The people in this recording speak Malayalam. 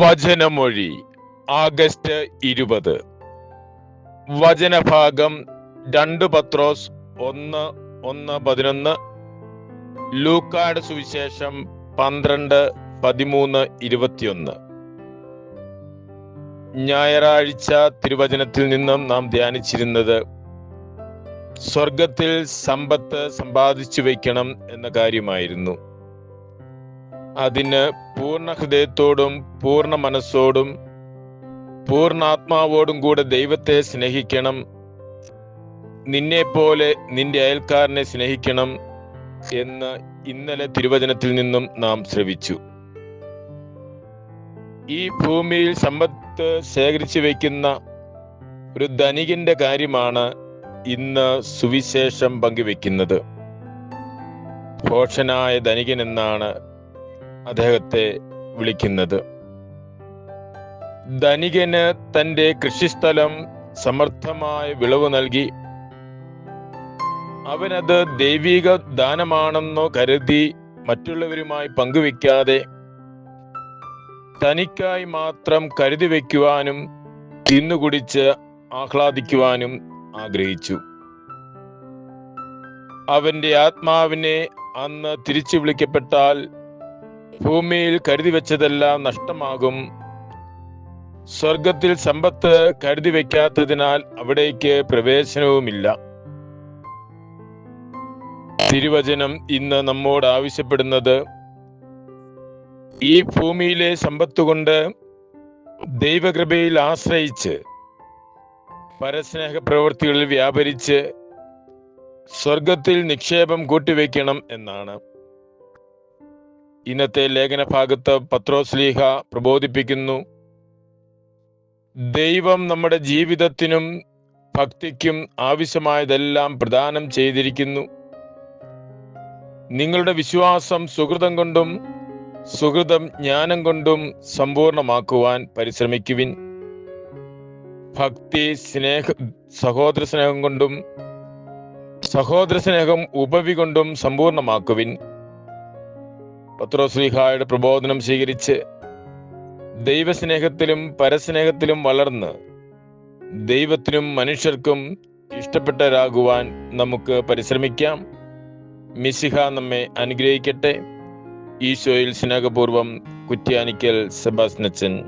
വചനമൊഴി ആഗസ്റ്റ് ഇരുപത്. വചനഭാഗം രണ്ട് പത്രോസ് ഒന്ന് ഒന്ന് പതിനൊന്ന്. ലൂക്കാട് സുവിശേഷം പന്ത്രണ്ട് പതിമൂന്ന് ഇരുപത്തിയൊന്ന്. ഞായറാഴ്ച തിരുവചനത്തിൽ നിന്നും നാം ധ്യാനിച്ചിരുന്നത് സ്വർഗത്തിൽ സമ്പത്ത് സമ്പാദിച്ചു വയ്ക്കണം എന്ന കാര്യമായിരുന്നു. അതിന് പൂർണ ഹൃദയത്തോടും പൂർണ മനസ്സോടും പൂർണാത്മാവോടും കൂടെ ദൈവത്തെ സ്നേഹിക്കണം. നിന്നെ പോലെ നിന്റെ അയൽക്കാരനെ സ്നേഹിക്കണം എന്ന് ഇന്നലെ തിരുവചനത്തിൽ നിന്നും നാം ശ്രവിച്ചു. ഈ ഭൂമിയിൽ സമ്പത്ത് ശേഖരിച്ചു വയ്ക്കുന്ന ഒരു ധനികന്റെ കാര്യമാണ് ഇന്ന് സുവിശേഷം പങ്കുവെക്കുന്നത്. ഭോഷനായ ധനികൻ എന്നാണ് അദ്ദേഹത്തെ വിളിക്കുന്നത്. ധനികന് തന്റെ കൃഷിസ്ഥലം സമർത്ഥമായ വിളവ് നൽകി. അവനത് ദൈവിക ദാനമാണെന്നോ കരുതി മറ്റുള്ളവരുമായി പങ്കുവെക്കാതെ തനിക്കായി മാത്രം കരുതി വയ്ക്കുവാനും തിന്നുകുടിച്ച് ആഹ്ലാദിക്കുവാനും ആഗ്രഹിച്ചു. അവന്റെ ആത്മാവിനെ അന്ന് തിരിച്ചു വിളിക്കപ്പെട്ടാൽ ഭൂമിയിൽ കരുതി വെച്ചതെല്ലാം നഷ്ടമാകും. സ്വർഗത്തിൽ സമ്പത്ത് കരുതി വെക്കാത്തതിനാൽ അവിടേക്ക് പ്രവേശനവുമില്ല. തിരുവചനം ഇന്ന് നമ്മോട് ആവശ്യപ്പെടുന്നത് ഈ ഭൂമിയിലെ സമ്പത്ത് കൊണ്ട് ദൈവകൃപയിൽ ആശ്രയിച്ച് പരസ്നേഹ പ്രവൃത്തികളിൽ വ്യാപരിച്ച് സ്വർഗത്തിൽ നിക്ഷേപം കൂട്ടിവെക്കണം എന്നാണ്. ഇന്നത്തെ ലേഖന ഭാഗത്ത് പത്രോസ്ലീഹ പ്രബോധിപ്പിക്കുന്നു. ദൈവം നമ്മുടെ ജീവിതത്തിനും ഭക്തിക്കും ആവശ്യമായതെല്ലാം പ്രദാനം ചെയ്തിരിക്കുന്നു. നിങ്ങളുടെ വിശ്വാസം സുഹൃതം കൊണ്ടും സുഹൃതം ജ്ഞാനം കൊണ്ടും സമ്പൂർണമാക്കുവാൻ പരിശ്രമിക്കുവിൻ. ഭക്തി സ്നേഹ സഹോദര സ്നേഹം കൊണ്ടും സഹോദര സ്നേഹം ഉപവി കൊണ്ടും സമ്പൂർണമാക്കുവിൻ. പത്രോശ്രീഹായുടെ പ്രബോധനം സ്വീകരിച്ച് ദൈവസ്നേഹത്തിലും പരസ്നേഹത്തിലും വളർന്ന് ദൈവത്തിനും മനുഷ്യർക്കും ഇഷ്ടപ്പെട്ടവരാകുവാൻ നമുക്ക് പരിശ്രമിക്കാം. മിസിഹ നമ്മെ അനുഗ്രഹിക്കട്ടെ. ഈശോയിൽ സ്നേഹപൂർവം കുറ്റ്യാനിക്കൽ സെബാസ്നച്ചൻ